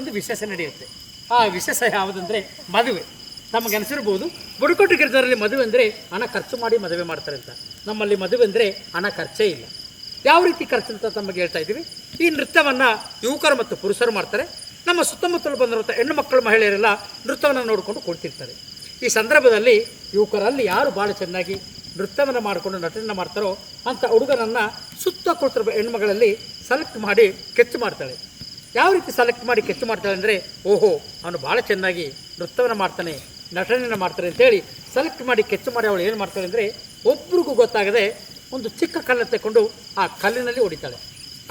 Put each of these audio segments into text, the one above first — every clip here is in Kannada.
ಒಂದು ವಿಶೇಷ ನಡೆಯುತ್ತೆ. ಆ ವಿಶೇಷ ಯಾವುದಂದರೆ ಮದುವೆ. ನಮಗೆ ಅನಿಸಿರ್ಬೋದು, ಬುಡಕಟ್ಟು ಗಿರಿಜರಲ್ಲಿ ಮದುವೆ ಅಂದರೆ ಹಣ ಖರ್ಚು ಮಾಡಿ ಮದುವೆ ಮಾಡ್ತಾರೆ ಅಂತ. ನಮ್ಮಲ್ಲಿ ಮದುವೆ ಅಂದರೆ ಹಣ ಖರ್ಚೇ ಇಲ್ಲ. ಯಾವ ರೀತಿ ಖರ್ಚು ಅಂತ ತಮಗೆ ಹೇಳ್ತಾ ಇದ್ದೀವಿ? ಈ ನೃತ್ಯವನ್ನು ಯುವಕರು ಮತ್ತು ಪುರುಷರು ಮಾಡ್ತಾರೆ. ನಮ್ಮ ಸುತ್ತಮುತ್ತಲು ಬಂದಿರುವಂಥ ಹೆಣ್ಣು ಮಕ್ಕಳು, ಮಹಿಳೆಯರೆಲ್ಲ ನೃತ್ಯವನ್ನು ನೋಡಿಕೊಂಡು ಕೊಡ್ತಿರ್ತಾರೆ ಈ ಸಂದರ್ಭದಲ್ಲಿ ಯುವಕರಲ್ಲಿ ಯಾರು ಭಾಳ ಚೆನ್ನಾಗಿ ನೃತ್ಯವನ್ನು ಮಾಡಿಕೊಂಡು ನಟನೆಯನ್ನು ಮಾಡ್ತಾರೋ ಅಂಥ ಹುಡುಗನನ್ನು ಸುತ್ತ ಕೊಡ್ತಿರುವ ಹೆಣ್ಮಗಳಲ್ಲಿ ಸೆಲೆಕ್ಟ್ ಮಾಡಿ ಕೆಚ್ಚು ಮಾಡ್ತಾಳೆ. ಯಾವ ರೀತಿ ಸೆಲೆಕ್ಟ್ ಮಾಡಿ ಕೆಚ್ಚು ಮಾಡ್ತಾಳೆ ಅಂದರೆ, ಓಹೋ, ಅವನು ಭಾಳ ಚೆನ್ನಾಗಿ ನೃತ್ಯವನ್ನು ಮಾಡ್ತಾನೆ, ನಟನೆಯನ್ನು ಮಾಡ್ತಾನೆ ಅಂತೇಳಿ ಸೆಲೆಕ್ಟ್ ಮಾಡಿ ಕೆಚ್ಚು ಮಾಡಿ ಅವಳು ಏನು ಮಾಡ್ತಾಳೆ ಅಂದರೆ, ಒಬ್ರಿಗೂ ಗೊತ್ತಾಗದೆ ಒಂದು ಚಿಕ್ಕ ಕಲ್ಲನ್ನು ತಗೊಂಡು ಆ ಕಲ್ಲಿನಲ್ಲಿ ಹೊಡಿತಾಳೆ.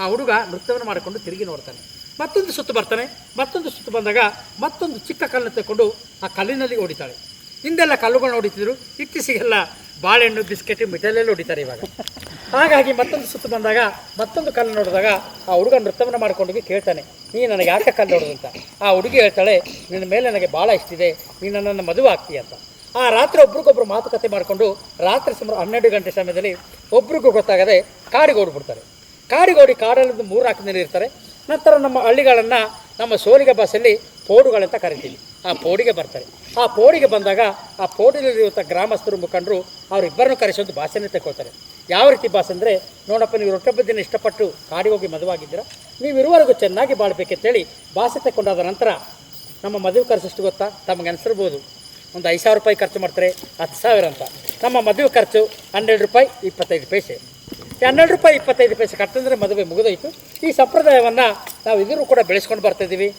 ಆ ಹುಡುಗ ನೃತ್ಯವನ್ನು ಮಾಡಿಕೊಂಡು ತಿರುಗಿ ನೋಡ್ತಾನೆ. ಮತ್ತೊಂದು ಸುತ್ತು ಬರ್ತಾನೆ, ಮತ್ತೊಂದು ಸುತ್ತು ಬಂದಾಗ ಮತ್ತೊಂದು ಚಿಕ್ಕ ಕಲ್ಲನ್ನು ತಗೊಂಡು ಆ ಕಲ್ಲಿನಲ್ಲಿ ಹೊಡಿತಾಳೆ. ಹಿಂದೆಲ್ಲ ಕಲ್ಲುಗಳನ್ನ ಹೊಡಿತಿದ್ರು, ಇತ್ತೀಚೆಗೆಲ್ಲ ಬಾಳೆಹಣ್ಣು, ಬಿಸ್ಕೆಟ್ ಮಿಠಾಯಿಲೆಲ್ಲ ಹೊಡಿತಾರೆ ಇವಾಗ. ಹಾಗಾಗಿ ಮತ್ತೊಂದು ಸುತ್ತು ಬಂದಾಗ, ಮತ್ತೊಂದು ಕಲ್ಲು ನೋಡಿದಾಗ ಆ ಹುಡುಗ ನೃತ್ಯವನ್ನು ಮಾಡ್ಕೊಂಡೋಗಿ ಕೇಳ್ತಾನೆ. ನೀ ನನಗೆ ಯಾಕೆ ಕಲ್ಲು ನೋಡೋದು ಅಂತ. ಆ ಹುಡುಗಿ ಹೇಳ್ತಾಳೆ, ನಿನ್ನ ಮೇಲೆ ನನಗೆ ಭಾಳ ಇಷ್ಟ ಇದೆ, ನೀನು ನನ್ನನ್ನು ಮದುವೆ ಆಗ್ತೀಯ ಅಂತ. ಆ ರಾತ್ರಿ ಒಬ್ರಿಗೊಬ್ರು ಮಾತುಕತೆ ಮಾಡಿಕೊಂಡು, ರಾತ್ರಿ ಸುಮಾರು ಹನ್ನೆರಡು ಗಂಟೆ ಸಮಯದಲ್ಲಿ ಒಬ್ರಿಗೂ ಗೊತ್ತಾಗದೆ ಕಾಡಿಗೆ ಓಡ್ಬಿಡ್ತಾರೆ. ಕಾಡಿಗೆ ಓಡಿ ಕಾಡಲ್ಲಿ ಮೂರು ಹಾಕಿನಲ್ಲಿ ಇರ್ತಾರೆ. ನಂತರ ನಮ್ಮ ಹಳ್ಳಿಗಳನ್ನು ನಮ್ಮ ಸೋಲಿಗೆ ಬಸ್ಸಲ್ಲಿ ಪೋಡುಗಳಂತ ಕರಿತೀವಿ. ಆ ಪೋಡಿಗೆ ಬರ್ತಾರೆ. ಆ ಪೋಡಿಗೆ ಬಂದಾಗ ಆ ಪೋಡಿನಲ್ಲಿರುವಂಥ ಗ್ರಾಮಸ್ಥರು ಮುಖಂಡರು ಅವರಿಬ್ಬರನ್ನು ಕರೆಸೋದು ಭಾಷೆನೇ ತಗೊಳ್ತಾರೆ ಯಾವ ರೀತಿ ಬಾಸ್ ಅಂದರೆ, ನೋಡಪ್ಪ, ನೀವು ರೊಟ್ಟ ದಿನ ಇಷ್ಟಪಟ್ಟು ಕಾಡಿ ಹೋಗಿ ಮದುವಾಗಿದ್ದೀರಾ ನೀವು ಇರುವವರೆಗೂ ಚೆನ್ನಾಗಿ ಬಾಳ್ಬೇಕಂತೇಳಿ ಭಾಷೆ ತಗೊಂಡಾದ ನಂತರ ನಮ್ಮ ಮದುವೆ ಖರ್ಚು ಎಷ್ಟು ಗೊತ್ತಾ? ತಮಗೆ ಅನಿಸಿರ್ಬೋದು. ಒಂದು ಐದು ಸಾವಿರ ರೂಪಾಯಿ ಖರ್ಚು ಮಾಡ್ತಾರೆ, ಹತ್ತು ಸಾವಿರ ಅಂತ. ನಮ್ಮ ಮದುವೆ ಖರ್ಚು ಹನ್ನೆರಡು ರೂಪಾಯಿ ಇಪ್ಪತ್ತೈದು ಪೈಸೆ. ಹನ್ನೆರಡು ರೂಪಾಯಿ ಇಪ್ಪತ್ತೈದು ಪೈಸೆ ಕಟ್ಟಂದ್ರೆ ಮದುವೆ ಮುಗಿದೋಯ್ತು. ಈ ಸಂಪ್ರದಾಯವನ್ನು ನಾವು ಇದನ್ನು ಕೂಡ ಬೆಳೆಸ್ಕೊಂಡು ಬರ್ತಾಯಿದ್ದೀವಿ